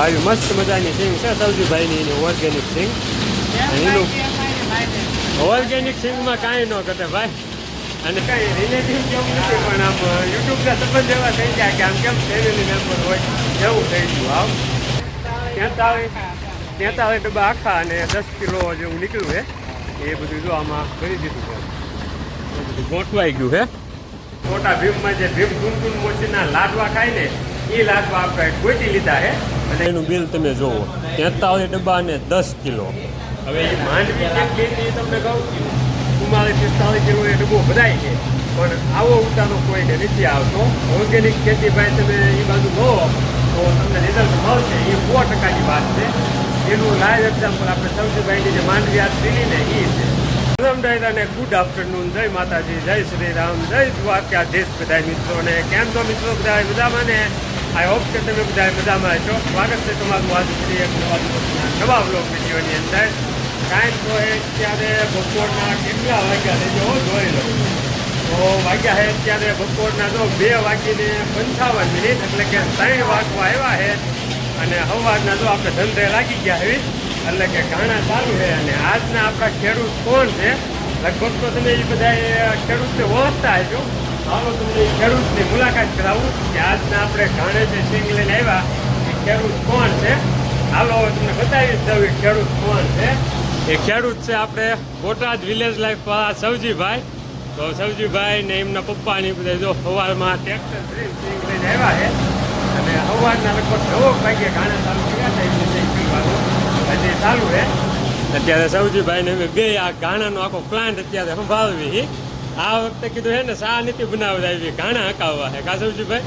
આવી મસ્ત મજાની સિંગ છે સૌજીભાઈની એની ઓર્ગેનિક સિંગ એનું ઓર્ગેનિક સિંગમાં કાંઈ ન ઘટે ભાઈ. અને કાંઈ રિલેટિવ કેમ નથી પણ આમ યુટ્યુબના સંબંધ એવા થઈ ગયા કે આમ કેમ ફેમિલી મેમ્બર હોય એવું થઈ ગયું આમ. તેતાળીસ તેતાળીસ ડબ્બા આખા અને દસ કિલો જેવું નીકળ્યું છે. એ બધું જો આમાં કરી દીધું છે. બધું ગોઠવાઈ ગયું છે. મોટા ભીમમાં જે ભીમ ગુનગુન મોચીના લાડવા ખાય ને એ લાડવા આપણે ગોતી લીધા છે અને એનું બિલ તમે જોવો. તેતાળીસ ડબ્બા અને દસ કિલો. હવે એ માંડવી કેટલી તમને કહું. ચુમ્માલીસ પિસ્તાલીસ કિલો એ ડબ્બો ભરાય છે. પણ આવો ઉતારો કોઈને નથી આવતો. ઓર્ગેનિક ખેતી ભાઈ તમે એ બાજુ લો તો તમને રિઝલ્ટ મળશે. એ સો ટકાની વાત છે. એનું લાઈવ એક્ઝામ્પલ આપણે સૌથી ભાઈની જે માંડવી આ ને એ છે. રામ અને ગુડ આફ્ટરનૂન. જય માતાજી, જય શ્રી રામ, જય દ્વારકાધીશ બધા મિત્રોને, કેમ તો મિત્રો? બધા મજામાં ને? આઈ હોપ કે તમે બધા મજામાં છો. સ્વાગત છે તમારું આજ ફરી એક નવા નવા બ્લોગ વિડીયોની અંદર. કાંઈ તો એ ત્યારે બપોરના કેટલા વાગ્યા છે? જો, જોઈ લો. તો વાગ્યા છે ત્યારે બપોરના જો બે વાગીને પંચાવન મિનિટ, એટલે કે ત્રણ વાગવા આવ્યા છે અને સવારના જો આપણે ધંધે લાગી ગયા એવી એટલે કે ઘાણા ચાલુ છે અને આજના આપણા ખેડૂત કોણ છે? લગભગ તો તમે એ બધા ખેડૂતને ઓળખતા હશો. હાલો તમને ખેડૂતની મુલાકાત કરાવું કે આજના આપણે ઘાણે જે સિંગ લઈને આવ્યા, એ ખેડૂત કોણ છે? હાલો તમને બતાવી દઉં એ ખેડૂત કોણ છે. એ ખેડૂત છે આપણે બોટાદ વિલેજ લાઈફ વાળા સવજીભાઈ. તો સવજીભાઈ ને એમના પપ્પાની બધા જો સવારમાં ટ્રેક્ટર સિંગ લઈને આવ્યા છે. અને સવારના લગભગ નવો ભાગ્યે ઘાણા ચાલુ કર્યા હતા એમને હજી ચાલુ છે. અત્યારે સૌજીભાઈ ને અમે બે આ ઘાણાનો આખો પ્લાન્ટ અત્યારે સંભાળવી આ વખતે કીધું હે ને સા નથી બનાવતા આવી ઘાણા હકાવવા છે. કા સૌજીભાઈ?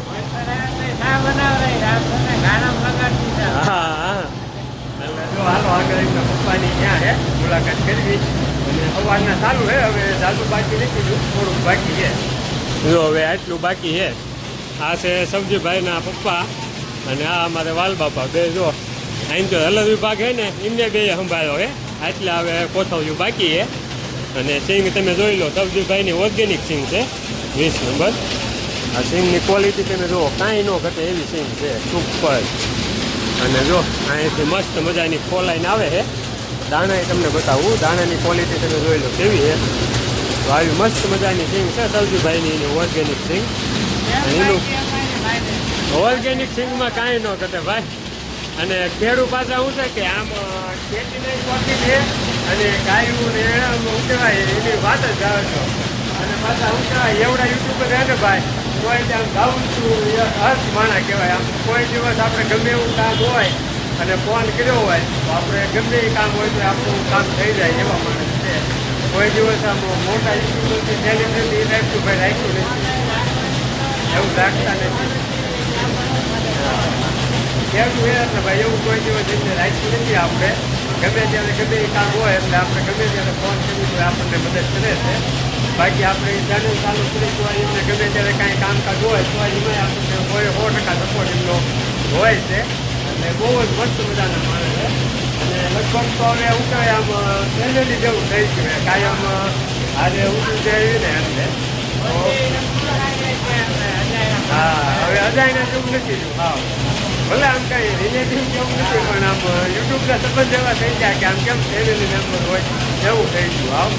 હા હા. જો હાલો આગળ એમના પપ્પાની ત્યાં છે મુલાકાત કરવી. અને સવારના ચાલુ છે હવે જાજુ બાકી નથી થોડુંક બાકી છે. જો હવે આટલું બાકી છે. આ છે સબ્જીભાઈના પપ્પા અને આ અમારે વાલ બાપા બે જો. અહીં તો અલગ વિભાગ છે ને એમને બે સંભાળ્યો હે. એટલે હવે કોથળિયું બાકી હે. અને સિંગ તમે જોઈ લો સબજીભાઈની ઓર્ગેનિક સિંગ છે. વીસ નંબર. આ સિંગની ક્વોલિટી તમે જુઓ કાંઈ ન ઘટે એવી સિંગ છે. સુપર અને જો અહીંથી મસ્ત મજાની ફોલાઈને આવે છે દાણા તમને બતાવું દાણાની ક્વોલિટી તમે જોઈ લો કેવી છે તો આવી મસ્ત મજાની સિંગ છે સબજીભાઈની એની ઓર્ગેનિક સિંગ. એનું ઓર્ગેનિક સિંગમાં કાંઈ ન ઘટે ભાઈ. અને ખેડૂ પાછા શું છે કે આમ ખેતી ખેતીને ખોટી છે અને ગાયું ને આમ શું કહેવાય, એની વાત જ આવે છે. અને પાછા શું કહેવાય, એવડા યુટ્યુબર છે ને ભાઈ, કોઈ ત્યાં ગાઉન છું, એ હર્ષ માણા કહેવાય. આમ કોઈ દિવસ આપણે ગમે એવું કામ હોય અને ફોન કર્યો હોય, તો આપણે ગમે એ કામ હોય તો આપણું કામ થઈ જાય એવા માણસ છે. કોઈ દિવસ આમ મોટા યુટ્યુબર કે સેલિબ્રિટી એ રાખ્યું ભાઈ રાખ્યું નથી. એવું રાખતા નથી. છે એટલે ભાઈ એવું કોઈ દિવસ એમને રાખ્યું નથી આપણે. ગમે ત્યારે ગમે એ કામ હોય એટલે આપણે ગમે ત્યારે ફોન કરવી તો આપણને મદદ કરે છે. બાકી આપણે ચેનલ ચાલુ કરી એમને ગમે ત્યારે કાંઈ કામકાજ હોય તો એમાં આપણને સો ટકા સપોર્ટ એમનો હોય છે. એટલે બહુ જ મસ્ત મજાના માણસ છે. અને લગભગ તો હવે કહેવાય આમ ફેમિલી જેવું થઈ ગયું કાયમ આજે ઊંચું એવી ને એટલે હા હવે અજાયના જેવું નથી હા. ભલે આમ કઈ રિલેટિવ કેવું નથી, પણ આમ યુટ્યુબના સંબંધ એવા થઈ ગયા કે આમ કેમ ફેમિલી મેમ્બર હોય, એવું થઈ ગયું, આમ.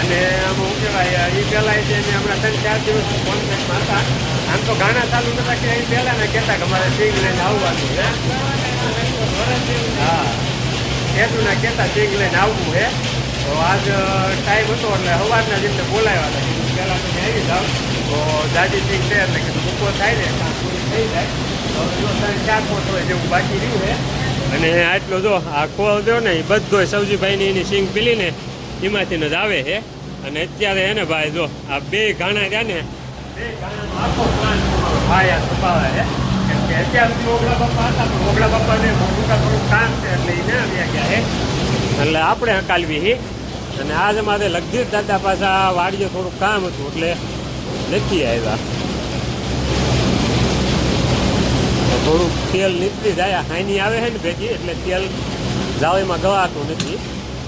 અને આમ શું કહેવાય એ પહેલાં છે ને હમણાં ત્રણ ચાર દિવસ કોન્ટેક્ટમાં હતા. આમ તો ગાણા ચાલુ નતા કે એ પહેલાં ને કહેતા કે મારે સિંગ લઈને આવવાનું છે, હા. કહેતું ના કહેતા સિંગ લઈને આવવું છે. તો આજ ટાઈમ હતો એટલે સવારના દિવસે બોલાવ્યા હતા. પહેલાં તમે આવી જાઓ તો દાદી સિંગ છે એટલે કીધું બપોર થાય ને પૂરી થઈ જાય. અને આટલો જો આખો ખોળ ને એ બધો સૌજીભાઈની એની સિંગ પીલી ને એમાંથી જ આવે છે અને અત્યારે હે ભાઈ જો આ બે ઘાણા રહ્યા ને, બે ઘાણાનો આખો પ્લાન ભાઈ આ સંભાળે છે કેમ કે અત્યાર સુધી ઓગળા બાપા હતા, પણ ઓગળા થોડું કામ છે એટલે એ ના ગયા છે એટલે આપણે હકાલવી હી. અને આજે મારે લગધીર દાદા પાછા વાડીએ થોડું કામ હતું એટલે નથી આવ્યા તો થોડુંક તેલ નીકળી જાય હાની આવે છે ને ભેગી, એટલે તેલ જાળીમાં ગવાતું નથી.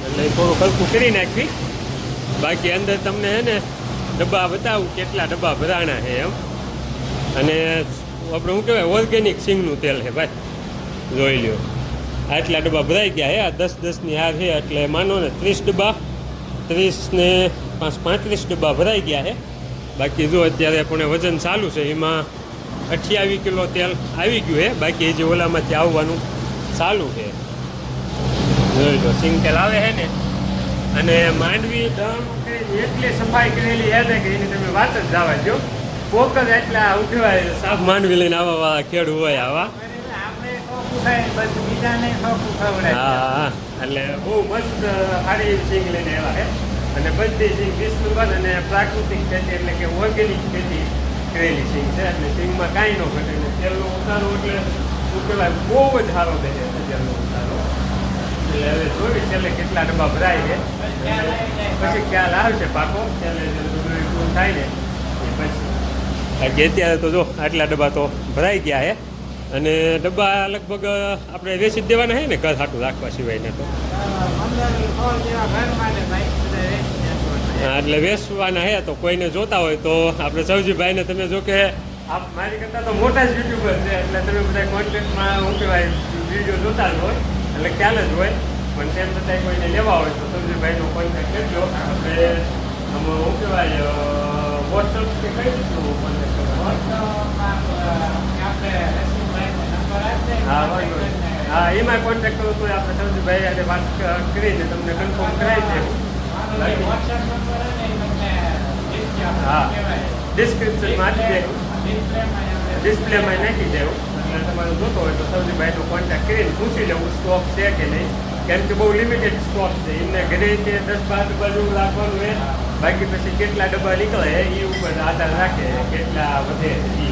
એટલે થોડું હલકું કરી નાખવી. બાકી અંદર તમને હે ને ડબ્બા બતાવું કેટલા ડબ્બા ભરાણા છે એમ. અને આપણે શું કહેવાય ઓર્ગેનિક સિંગનું તેલ છે ભાઈ. જોઈ લ્યો. આટલા ડબ્બા ભરાઈ ગયા હે આ દસ દસની હાર છે, એટલે માનો ને ત્રીસ ડબ્બા, ત્રીસ ને પાંચ પાંત્રીસ ડબ્બા ભરાઈ ગયા છે. બાકી જો અત્યારે પણ વજન ચાલુ છે, એમાં અઠ્યાવીસ કિલો તેલ આવી ગયું છે બાકી હજી ઓલામાંથી આવવાનું ચાલુ છે જોઈ લો, સિંગ તેલ આવે છે ને? અને માંડવી, દમ એટલી સફાઈ કરેલી છે ને કે એની તમે વાત જ જવા દો કોક જ એટલા ઉઠવાય સાફ માંડવી લઈને આવા વાળા ખેડૂ હોય આવા. હા. એટલે બહુ મસ્ત સારી સિંગ લઈને આવ્યા છે અને બધી સિંગ અને પ્રાકૃતિક ખેતી એટલે કે ઓર્ગેનિક ખેતી કરેલી સિંગ છે, એટલે સિંગમાં કાંઈ ન ઘટે. એટલે તેલનો ઉતારો એટલે શું કહેવાય બહુ જ સારો રહે છે તેલનો ઉતારો. એટલે હવે જોઈ છેલ્લે કેટલા ડબ્બા ભરાય છે. પછી ખ્યાલ આવશે પાકો. છેલ્લે થાય ને, એ પછી. કે અત્યારે તો જો, આટલા ડબ્બા તો ભરાઈ ગયા છે. અને ડબ્બા લગભગ આપણે વેચી જ દેવાના છે ને ઘર સાટું રાખવા સિવાયના તો. એટલે વેચવાના હે, તો કોઈને જોતા હોય તો આપણે સૌજીભાઈને તમે જો કે આપ મારી કરતાં તો મોટા જ યુટ્યુબર છે, એટલે તમે બધા કોન્ટેક્ટમાં શું કહેવાય વીડિયો જોતા જ હોય, એટલે ખ્યાલ જ હોય. પણ તેમ છતાં કોઈને લેવા હોય તો સૌજીભાઈનો કોન્ટેક્ટ કરજો. આપણે આમાં શું કહેવાય વોટ્સઅપ કે કઈ રીતનું કોન્ટેક્ટ કરવાનો. હા હા, એમાં કોન્ટેક્ટ કરો તો આપણે સૌજીભાઈ આજે વાત કરીને તમને કન્ફર્મ કરાવી દેવું ડિસ્પ્લેમાં નાખી દેવું. એટલે તમારે જોતો હોય તો સૌજીભાઈનો કોન્ટેક્ટ કરીને પૂછી લેવું સ્ટોક છે કે નહીં. કેમ કે બહુ લિમિટેડ સ્ટોક છે. એમને ઘરે તે દસ બાર ડબ્બા જેવું રાખવાનું હોય, બાકી પછી કેટલા ડબ્બા નીકળે એ ઉપર આધાર રાખે કેટલા વધે એ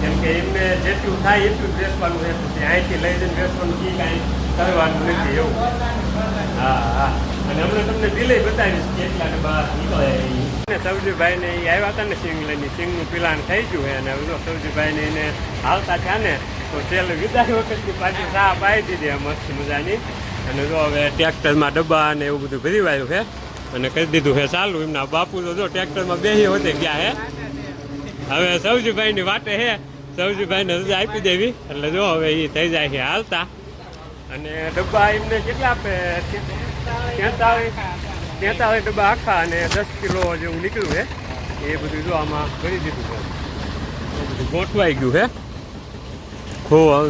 કેમ કે એમને જેટલું થાય એટલું બેસવાનું પછી અહીંથી લઈ જઈને બેસવાનું એ કાંઈ કરવાનું નથી એવું. હા હા. અને હમણાં તમને દિલય બતાવીશ કેટલા ડબ્બા નીકળે ઈ. અને સૌજીભાઈ ને એ આવ્યા હતા ને સિંગ લઈને. સિંગનું પિલાણ થઈ ગયું અને હવે જો સૌજીભાઈ ને એને આવતા થયા ને, તો છેલ્લે વિદાય વખતની પાછી ચા પાઈ દીધી મસ્ત મજાની. અને જો હવે ટ્રેક્ટરમાં ડબ્બા ને એવું બધું ભરી વાયું છે અને કરી દીધું છે ચાલુ. એમના બાપુ તો જો ટ્રેક્ટરમાં બેસી હોતે ગયા હે. હવે સવજીભાઈની વાટે હે, સવજીભાઈને રજા આપી દેવી. એટલે જો હવે એ થઈ જાય છે હાલતા. અને ડબ્બા એમને કેટલા આપે? તેતાળીસ તેતાળીસ ડબ્બા આખા અને દસ કિલો જેવું નીકળ્યું છે. એ બધું જો આમાં કરી દીધું છે. બધું ગોઠવાઈ ગયું છે.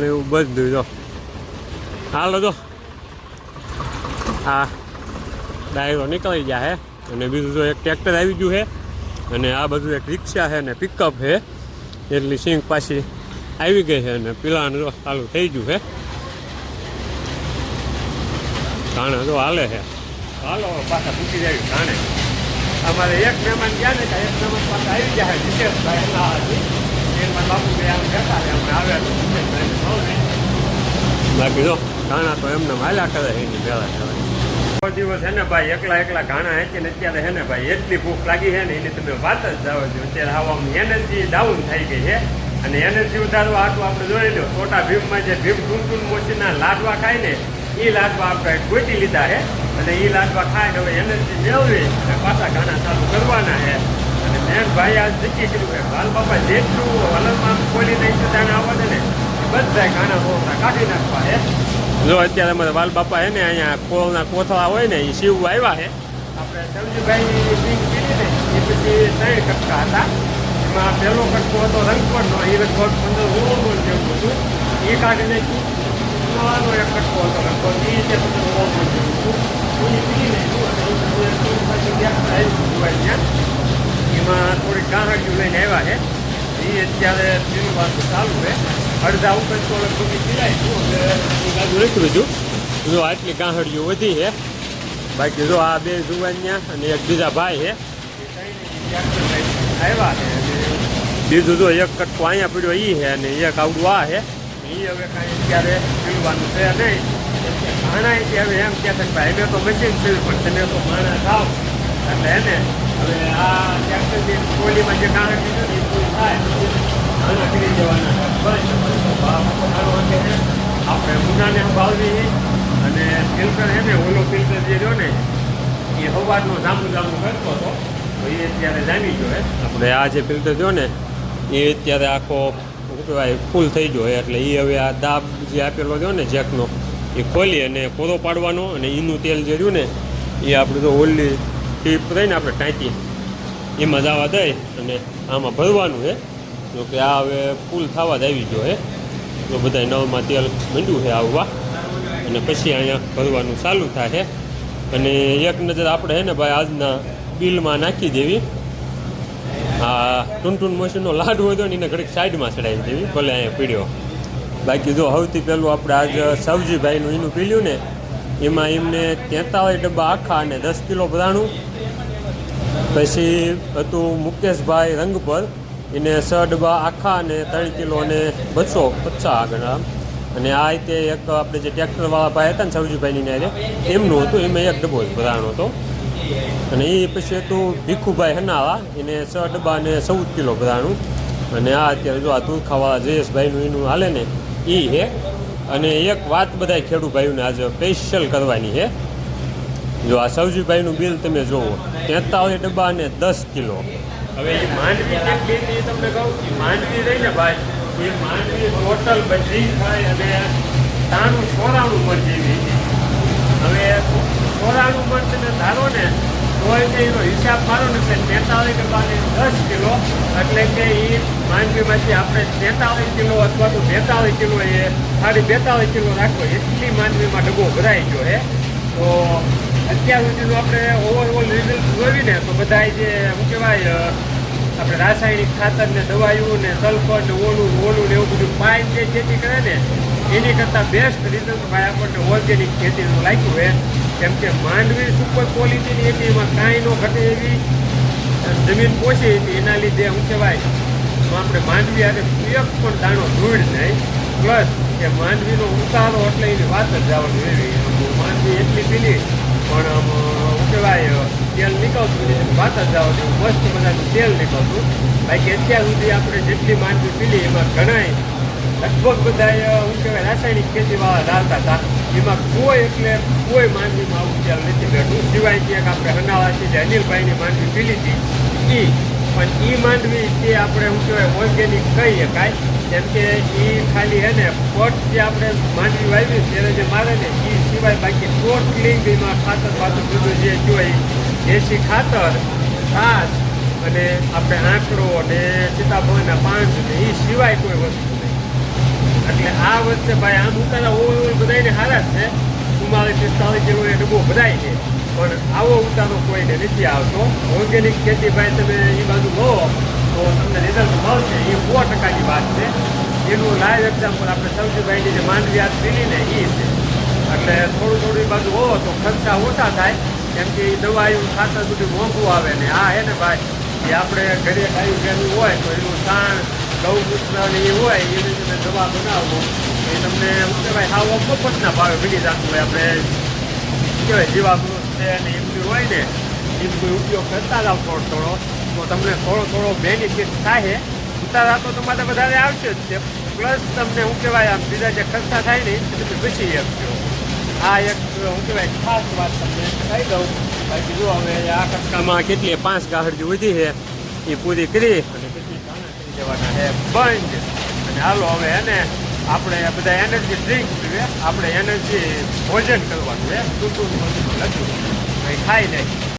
ને એવું બધું જો. હાલો જો. હા ડાયરો નીકળી ગયા છે અને બીજું જો એક ટ્રેક્ટર આવી ગયું છે અને આ બધું એક રિક્ષા છે ને પિકઅપ છે. એટલી સિંગ પાછી આવી ગઈ છે અને પિલાણ ચાલુ થઈ ગયું છે. કાણે તો હાલે છે. હાલો પાછા પૂછી જાય કાણે અમારે એક મહેમાન ગયા ને એક મહેમાન પાછા આવી ગયા જીતેશભાઈ. એના હાથી. એમાં બાપુ આમ જતા અમે આવ્યા તો જીતેશભાઈને મળે. બાકી જો ઘાણા તો એમને હાલ્યા કરે છે એની ભેળા ભેળા. દિવસ છે ને ભાઈ એકલા એકલા ઘાણા હેચી ને અત્યારે છે ને ભાઈ એટલી ભૂખ લાગી છે ને એની તમે વાત જ જાવ છો. અત્યારે આવા એનર્જી ડાઉન થઈ ગઈ છે. અને એનર્જી ઉતારવા આટલું આપણે જોઈ લો છોટા ભીમમાં જે ભીમ ટૂન ટૂન મોચીના લાડવા ખાય ને એ લાડવા આપણે ગોતી લીધા છે અને એ લાડવા ખાય ને હવે એનર્જી મેળવી અને પાછા ઘાણા ચાલુ કરવાના છે અને મેન ભાઈ આજ નક્કી કર્યું કે બાલ બાપા જેટલું હલનમાં ખોલી નાખ્યું ત્યાં આવવા દે ને બધા ઘાણા રોકડા કાઢી નાખવા છે જો અત્યારે અમારા વાલ બાપા છે ને અહીંયા કોળના કોથળા હોય ને એ શિવ આવ્યા છે આપણે સમજીભાઈ સિંગ પીધી ને એ પછી ત્રણ કટકા હતા. એમાં પહેલો કટકો હતો રંગપટનો એ રંગપટ પંદર ઓળો જેવું હતું. એ કાઢી નાખ્યું એમાં થોડીક ગાંહડિયું લઈને આવ્યા છે એ અત્યારે પીવાનું ચાલુ છે. અડધા ઉપર તો લગભગ પીલાય એટલે બાજુ નીકળું છું જો આટલી ગાંહડિયું વધી છે બાકી જો આ બે જુવાનિયા અને એક બીજા ભાઈ છે આવ્યા છે બીજું જો એક કટકો અહીંયા પડ્યો એ છે અને એક આવડું આ છે એ હવે કાંઈ અત્યારે પીવાનું છે નહીં. ઘણા અહીંથી હવે એમ કહેતા કે ભાઈ, અમે તો મશીન પીવું પણ તમે તો ઘાણા ખાવ એટલે એને હવે આ ટ્રેક્ટરની ટ્રોલીમાં જે ઘાણા પીધું ને એ પૂરું થાય. ઘાણો આપણે ઉનાને ભાવવી અને ફિલ્ટર છે ને, ઓલો ફિલ્ટર જે રહ્યો ને એ સવારનો જાંબુ જાંબુ કરતો હતો. તો એ અત્યારે જામી ગયો આપણે આ જે ફિલ્ટર જો ને એ અત્યારે આખો શું કહેવાય, ફૂલ થઈ ગયો એટલે એ હવે આ દાબ જે આપેલો ગયો ને જેકનો, એ ખોલી અને કોરો પાડવાનો અને એનું તેલ જે રહ્યું ને એ આપણે જો ઓલી ટીપ રહીને આપણે ટાંકી એમાં જવા દઈ અને આમાં ભરવાનું છે જો કે આ હવે ફૂલ થવા જ આવી ગયો હે. જો બધા નવમાં તેલ મંડ્યું છે આવવા. અને પછી અહીંયા ભરવાનું ચાલુ થાય અને એક નજર આપણે હે ને ભાઈ, આજના બિલમાં નાખી દેવી. આ ટૂન મશીનનો લાડ હોય તો ને એને ઘડીક સાઈડમાં ચડાવી દેવી ભલે અહીંયા પીડ્યો. બાકી જો સૌથી પહેલું આપણે આજ સવજીભાઈનું એનું પીલ્યું ને, એમાં એમને તેતાલીસ ડબ્બા આખા અને દસ કિલો ભરાણું પછી હતું મુકેશભાઈ રંગ પર, એને છ ડબ્બા આખા અને ત્રણ કિલો અને બસો પચાસ આગળ અને આ રીતે એક આપણે જે ટ્રેક્ટરવાળા ભાઈ હતા ને સવજીભાઈની નારે એમનું હતું, એમાં એક ડબ્બો જ ભરાણો હતો. અને એ પછી હતું ભીખુભાઈ હનાવા. એને છ ડબ્બા અને ચૌદ કિલો ભરાણું અને આ અત્યારે જો આ તુરખાવાળા જયેશભાઈનું એનું હાલે ને એ છે અને એક વાત બધા ખેડૂત ભાઈઓને આજે સ્પેશિયલ કરવાની છે જો આ સવજીભાઈનું બિલ તમે જુઓ તેતાળીસ ડબ્બા અને દસ કિલો. હવે એ માંડવી કેટલી તમને કહું? કે માંડવી રહી ને ભાઈ, એ માંડવી ટોટલ બધી થાય અને તાનું સોરાણું પણ જેવી હવે સોરાણું પણ તમે ધારો ને તો એટલે એનો હિસાબ મારો ને કે તેતાલીસ બાદ દસ કિલો, એટલે કે એ માંડવીમાંથી આપણે તેતાલીસ કિલો અથવા તો બેતાલીસ કિલો એ સાડી બેતાલીસ કિલો રાખો, એટલી માંડવીમાં ડબ્બો ભરાઈ ગયો હે. તો અત્યાર સુધીનું આપણે ઓવરઓલ રિઝલ્ટ જોઈને તો બધા જે, શું કહેવાય આપણે રાસાયણિક ખાતર ને દવાઈઓ ને સલ્ફર ને ઓલું ઓલું ને એવું બધું પાઇન જે ખેતી કરે ને, એની કરતાં બેસ્ટ રિઝલ્ટ ભાઈ આપણને ઓર્ગેનિક ખેતીનું લાગ્યું છે કેમ કે માંડવી સુપર ક્વોલિટીની હતી, એમાં કાંઈ ન ઘટે એવી જમીન પોચી હતી. એના લીધે શું કહેવાય એમાં આપણે માંડવી આજે એક પણ દાણો ધૂળ નહીં, પ્લસ કે માંડવીનો ઉતારો એટલે એની વાત જ જવાનું એવી. માંડવી એટલી પીલી, પણ આમ શું કહેવાય, તેલ નીકળતું એની વાત જ જવાની મસ્ત મજાનું તેલ નીકળતું. બાકી અત્યાર સુધી આપણે જેટલી માંડવી પીલી, એમાં ઘણાય લગભગ બધા શું કહેવાય, રાસાયણિક ખેતીવાળા ધારતા હતા. એમાં કોઈ એટલે કોઈ માંડવીમાં આવું તેલ નથી બેઠું સિવાય કે એક આપણે હનાવાથી જે અનિલભાઈની માંડવી પીલી હતી. એ પણ એ માંડવી તે આપણે શું કહેવાય ઓર્ગેનિક કહી શકાય કેમ કે એ ખાલી હે ને પટ જે આપણે માંડવી વાવી ત્યારે જે મારે ને એ સિવાય બાકી ટોટલી એમાં ખાતર પાતર બધું જે જોઈએ દેશી ખાતર ઘાસ અને આપણે આંકડો અને સીતાફળના પાંચ એ સિવાય કોઈ વસ્તુ. એટલે આ વર્ષે ભાઈ આમ ઉતારા ઓવરઓલ બધાને હારા જ છે. ચુમ્માલીસ પિસ્તાલીસ જેવો એ ડબ્બો બધાય છે. પણ આવો ઉતારો કોઈને નથી આવતો. ઓર્ગેનિક ખેતી ભાઈ તમે એ બાજુ લો, તો તમને રિઝલ્ટ મળશે. એ સો ટકાની વાત છે. એનું લાઈવ એક્ઝામ્પલ આપણે સૌજીભાઈની જે માંડવી હાથ પીલી ને એ છે. એટલે થોડું થોડું એ બાજુ હો તો ખર્ચા ઓછા થાય. કેમ કે એ દવાયું ખાતર બધું મોંઘું આવે ને આ હે ને ભાઈ? એ આપણે ઘરે ગાયું ગેલું હોય તો એનું સાણ ગૌમૂત્ર ને એ હોય એની તમે દવા બનાવો. એ તમને, શું કહેવાય, હાવ મફતના ભાવે મળી જતું હોય આપણે કહેવાય, જીવામૃત છે અને એ બી હોય ને એ બધું ઉપયોગ કરતા જાવ થોડો થોડો, તો તમને થોડો થોડો બેનિફિટ થાય. ઉતારા તો તમારે વધારે આવશે જ છે પ્લસ તમને, શું કહેવાય, આમ બીજા જે ખર્ચા થાય ને, એ તમે બચી શકશો આ એક, શું કહેવાય, ખાસ વાત તમને કહી દઉં. બાકી જો હવે આ કટકામાં કેટલી, પાંચ ગાહડ જે વધી છે, એ પૂરી કરી દેવાના છે. બંધ. અને હાલો, હવે એને આપણે બધા એનર્જી ડ્રિંક પીવે આપણે એનર્જી ભોજન કરવાનું છે. ટૂંકું લખ્યું. કંઈ ખાઈ નહીં.